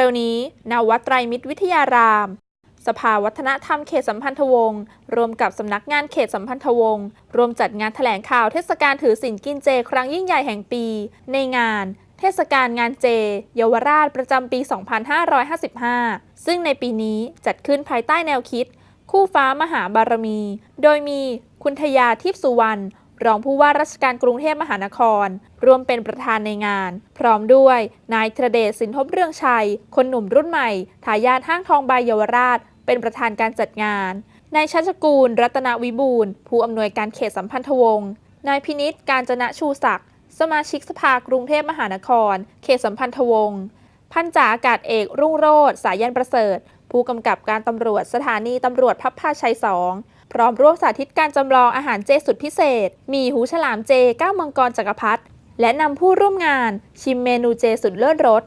ร็วๆนี้ณวัดไตรมิตรวิทยาราม สภาวัฒนธรรมเขตสัมพันธวงศ์รวมกับสำนักงานเขตสัมพันธวงศ์รวมจัดงานแถลงข่าวเทศกาลถือศีลกินเจ ครั้งยิ่งใหญ่แห่งปี ในงาน เทศกาลงานเจ เยาวราชประจำปี 2555 ซึ่งในปีนี้จัดขึ้นภายใต้แนวคิด คู่ฟ้ามหาบารมี โดยมีคุณทยาทิพสุวรรณ รองผู้ว่าราชการกรุงเทพมหานคร ร่วมเป็นประธานในงาน พร้อมด้วยนายธเดชสินทบเรื่องชัย คนหนุ่มรุ่นใหม่ทายาทห้างทองใบเยาวราช เป็นประธานการจัดงานนายชัชกูล รัตนวิบูลผู้อำนวยการเขตสัมพันธวงศ์นายพินิษการจนะชูศักดิ์สมาชิกสภากรุงเทพมหานคร เขตสัมพันธวงศ์พันจ่าอากาศเอกรุ่งโรจน์สายันประเสริฐ ผู้กำกับการตำรวจสถานีตำรวจพับพาชัยสอง พร้อมร่วมสาธิตการจำลองอาหารเจสุดพิเศษ มีหูฉลามเจก้าวมังกรจักรพรรดิและนำผู้ร่วมงานชิมเมนูเจสุดเลิศรส